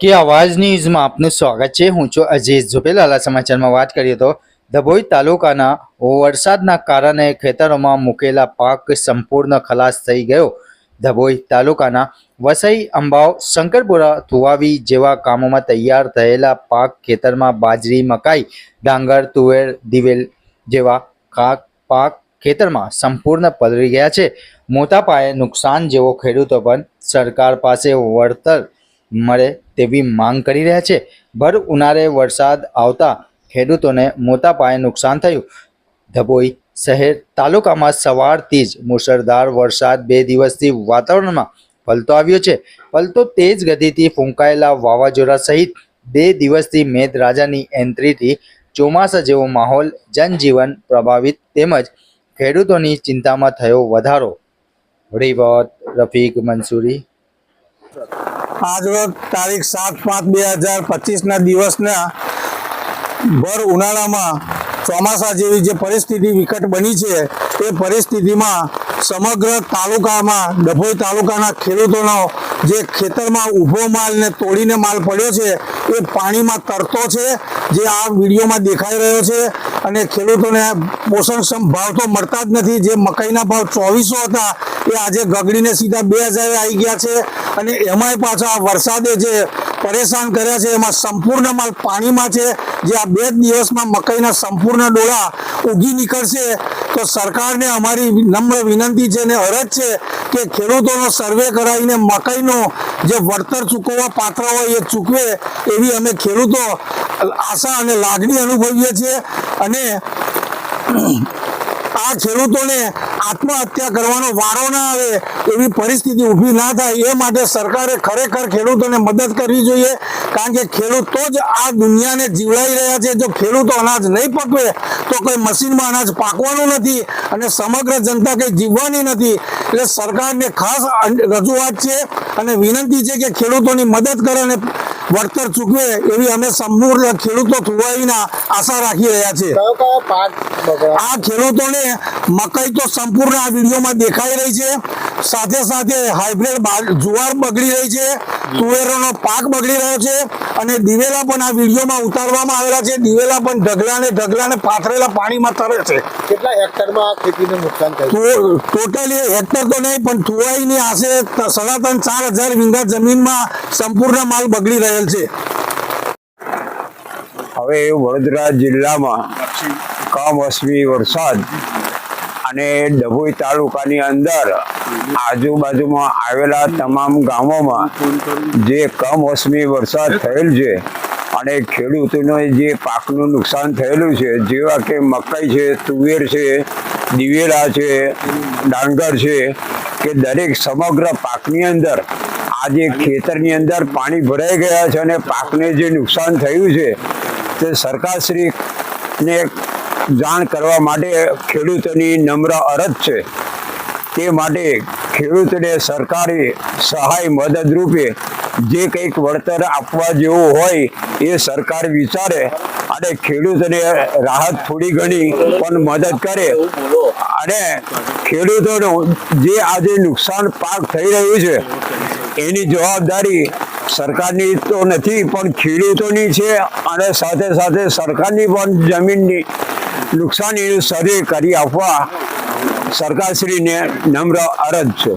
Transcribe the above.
કે આવાજ ન્યૂઝમાં આપનું સ્વાગત છે. હું છું અજીત ઝુપેલાલા સમાચારમાં વાત કરીએ તો ડભોઈ તાલુકાના વરસાદના કારણે ખેતરોમાં મૂકેલા પાક સંપૂર્ણ ખલાસ થઈ ગયો. ડભોઈ તાલુકાના વસઈ અંબાવ, શંકરપુરા થુવાવી જેવા કામોમાં તૈયાર થયેલા પાક ખેતરમાં બાજરી, મકાઈ, ડાંગર, તુવેર, દિવેલ જેવા કાક પાક ખેતરમાં સંપૂર્ણ પલળી ગયા છે. મોટા પાયે નુકસાન જેવો ખેડૂતો પણ સરકાર પાસે વળતર મળે તેવી માંગ કરી રહ્યા છે. ભર ઉનાળે વરસાદ આવતા ખેડૂતોને મોટા પાયે નુકસાન થયું. ધબોઈ શહેર તાલુકામાં સવારથી જ મુશળધાર વરસાદ બે દિવસથી વાતાવરણમાં પલતો આવ્યો છે. પલતો તેજ ગતિથી ફૂંકાયેલા વાવાઝોડા સહિત બે દિવસથી મેઘરાજાની એન્ટ્રીથી ચોમાસા જેવો માહોલ જનજીવન પ્રભાવિત તેમજ ખેડૂતોની ચિંતામાં થયો વધારો. રિપોર્ટ રફીક મંસૂરી. આજરોજ તારીખ સાત પાંચ બે હજાર પચીસના દિવસના ભર ઉનાળામાં ચોમાસા જેવી જે પરિસ્થિતિ વિકટ બની છે, એ પરિસ્થિતિમાં સમગ્ર તાલુકામાં, ડભોઈ તાલુકાના ખેડૂતોનો જે ખેતરમાં ઊભો માલ ને તોડીને માલ પડ્યો છે, એ પાણીમાં તરતો છે, જે આ વિડીયોમાં દેખાઈ રહ્યો છે. અને ખેડૂતોને પોષણક્ષમ ભાવ તો મળતા જ નથી. જે મકાઈના ભાવ ચોવીસો હતા, એ આજે ગગડીને સીધા બે હજારે આવી ગયા છે. અને એમાંય પાછા વરસાદે જે પરેશાન કર્યા છે, એમાં સંપૂર્ણ માલ પાણીમાં છે. જે આ બે દિવસમાં મકાઈના સંપૂર્ણ ડોળા ઉગી નીકળશે, તો સરકારને અમારી નમ્ર વિનંતી છે અને અરજ છે કે ખેડૂતોનો સર્વે કરાવીને મકાઈનો જે વળતર ચૂકવવા પાત્ર હોય એ ચૂકવે એવી અમે ખેડૂતો આશા અને લાગણી અનુભવીએ છીએ. અને આ ખેડૂતોને આત્મહત્યા કરવાનો વારો ના આવે, એવી પરિસ્થિતિ ઊભી ના થાય, એ માટે સરકારે ખરેખર ખેડૂતોને મદદ કરવી જોઈએ. કારણ કે ખેડૂતો જ આ દુનિયાને જીવડાવી રહ્યા છે. જો ખેડૂતો અનાજ નહીં પકવે, તો કોઈ મશીનમાં અનાજ પાકવાનું નથી અને સમગ્ર જનતા કંઈ જીવવાની નથી. એટલે સરકારને ખાસ રજૂઆત છે અને વિનંતી છે કે ખેડૂતોની મદદ કરે અને વળતર ચૂકવે એવી અમે સંપૂર્ણ ખેડૂતો થુવાવીના આશા રાખી રહ્યા છે આ ખેડૂતોને મકાઈ તો સંપૂર્ણ આ વિડીયોમાં દેખાઈ રહી છે. સાથે સાથે હાઇબ્રિડ જુવાર બગડી રહી છે તુવેરોનો પાક બગડી રહ્યો છે અને દિવેલા પણ આ વિડીયોમાં ઉતારવામાં આવેલા છે. દિવેલા પણ ઢગલાને ઢગલાને પાથરેલા પાણીમાં તરે છે. કેટલા હેક્ટરમાં આ ખેતીને નુકસાન થયું? ટોટલી હેક્ટર તો નહીં પણ થુવાઈની આશરે સાડા ત્રણ ચાર હજાર વીંગા જમીનમાં સંપૂર્ણ માલ બગડી રહેલ છે. હવે વડોદરા જિલ્લામાં કમોસમી વરસાદ અને ડભોઈ તાલુકાની અંદર આજુબાજુમાં આવેલા તમામ ગામોમાં જે કમોસમી વરસાદ થયેલ છે અને ખેડૂતોને જે પાકનું નુકસાન થયેલું છે, જેવા કે મકાઈ છે, તુવેર છે, દિવેલા છે, ડાંગર છે, કે દરેક સમગ્ર પાકની અંદર આજે ખેતરની અંદર પાણી ભરાઈ ગયા છે અને પાકને જે નુકસાન થયું છે, તે સરકારશ્રીને જાણ કરવા માટે ખેડૂતોની નમ્ર અરજ છે. તે માટે ખેડૂતને સરકારી સહાય મદદરૂપે જે કંઈક વળતર આપવા જેવું હોય એ સરકાર વિચારે અને ખેડૂતોને રાહત થોડી ઘણી પણ મદદ કરે. અને ખેડૂતોનું જે આજે નુકસાન પાક થઈ રહ્યું છે, એની જવાબદારી સરકારની તો નથી, પણ ખેડૂતોની છે અને સાથે સાથે સરકારની પણ જમીનની નુકસાનીનું સર્વે કરી આપવા સરકારશ્રીને નમ્ર અરજ છે.